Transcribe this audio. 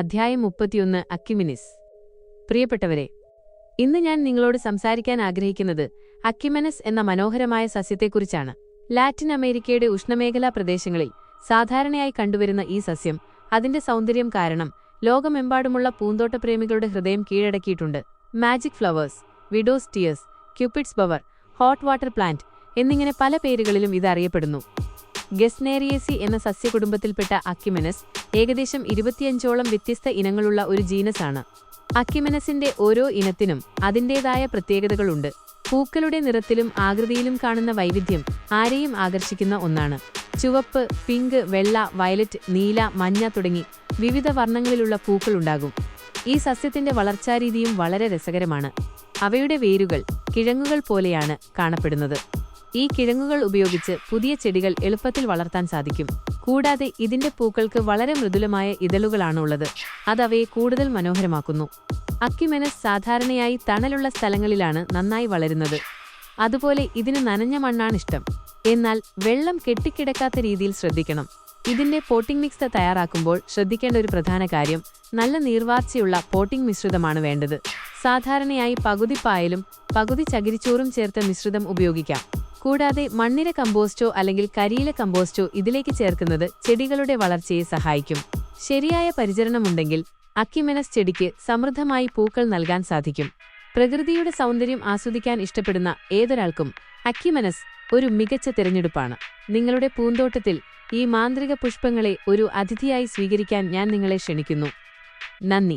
അധ്യായം മുപ്പത്തിയൊന്ന് അക്കിമിനിസ്. പ്രിയപ്പെട്ടവരെ ഇന്ന് ഞാൻ നിങ്ങളോട് സംസാരിക്കാൻ ആഗ്രഹിക്കുന്നത് അക്കിമനസ് എന്ന മനോഹരമായ സസ്യത്തെക്കുറിച്ചാണ്. ലാറ്റിൻ അമേരിക്കയുടെ ഉഷ്ണമേഖലാ പ്രദേശങ്ങളിൽ സാധാരണയായി കണ്ടുവരുന്ന ഈ സസ്യം അതിന്റെ സൗന്ദര്യം കാരണം ലോകമെമ്പാടുമുള്ള പൂന്തോട്ടപ്രേമികളുടെ ഹൃദയം കീഴടക്കിയിട്ടുണ്ട്. Magic flowers widow's tears cupid's bower hot water plant എന്നിങ്ങനെ പല പേരുകളിലും ഇത് അറിയപ്പെടുന്നു ഗസ്നേറിയേസി എന്ന സസ്യകുടുംബത്തിൽപ്പെട്ട അക്യുമെനസ് ഏകദേശം ഇരുപത്തിയഞ്ചോളം വ്യത്യസ്ത ഇനങ്ങളുള്ള ഒരു ജീനസാണ്. അക്യുമെനസിന്റെ ഓരോ ഇനത്തിനും അതിന്റേതായ പ്രത്യേകതകളുണ്ട്. പൂക്കളുടെ നിറത്തിലും ആകൃതിയിലും കാണുന്ന വൈവിധ്യം ആരെയും ആകർഷിക്കുന്ന ഒന്നാണ്. ചുവപ്പ് പിങ്ക് വെള്ള വയലറ്റ് നീല മഞ്ഞ തുടങ്ങി വിവിധ വർണങ്ങളിലുള്ള പൂക്കളുണ്ടാകും ഈ സസ്യത്തിന്റെ വളർച്ചാരീതിയും വളരെ രസകരമാണ്. അവയുടെ വേരുകൾ കിഴങ്ങുകൾ പോലെയാണ് കാണപ്പെടുന്നത്. ഈ കിഴങ്ങുകൾ ഉപയോഗിച്ച് പുതിയ ചെടികൾ എളുപ്പത്തിൽ വളർത്താൻ സാധിക്കും. കൂടാതെ ഇതിന്റെ പൂക്കൾക്ക് വളരെ മൃദുലമായ ഇതളുകളാണുള്ളത്. അതവയെ കൂടുതൽ മനോഹരമാക്കുന്നു. അക്കിമെനസ് സാധാരണയായി തണലുള്ള സ്ഥലങ്ങളിലാണ് നന്നായി വളരുന്നത്. അതുപോലെ ഇതിന് നനഞ്ഞ മണ്ണാണ് ഇഷ്ടം. എന്നാൽ വെള്ളം കെട്ടിക്കിടക്കാത്ത രീതിയിൽ ശ്രദ്ധിക്കണം. ഇതിന്റെ പോട്ടിംഗ് മിക്സ് തയ്യാറാക്കുമ്പോൾ ശ്രദ്ധിക്കേണ്ട ഒരു പ്രധാന കാര്യം നല്ല നീർവാർച്ചയുള്ള പോട്ടിംഗ് മിശ്രിതമാണ് വേണ്ടത്. സാധാരണയായി പകുതി പായലും പകുതി ചകിരിച്ചോറും ചേർത്ത മിശ്രിതം ഉപയോഗിക്കാം. കൂടാതെ മണ്ണിര കമ്പോസ്റ്റോ അല്ലെങ്കിൽ കരിയില കമ്പോസ്റ്റോ ഇതിലേക്ക് ചേർക്കുന്നത് ചെടികളുടെ വളർച്ചയെ സഹായിക്കും. ശരിയായ പരിചരണമുണ്ടെങ്കിൽ അക്കിമെനസ് ചെടിക്ക് സമൃദ്ധമായി പൂക്കൾ നൽകാൻ സാധിക്കും. പ്രകൃതിയുടെ സൗന്ദര്യം ആസ്വദിക്കാൻ ഇഷ്ടപ്പെടുന്ന ഏതൊരാൾക്കും അക്കിമെനസ് ഒരു മികച്ച തിരഞ്ഞെടുപ്പാണ്. നിങ്ങളുടെ പൂന്തോട്ടത്തിൽ ഈ മാന്ത്രിക പുഷ്പങ്ങളെ ഒരു അതിഥിയായി സ്വീകരിക്കാൻ ഞാൻ നിങ്ങളെ ക്ഷണിക്കുന്നു. നന്ദി.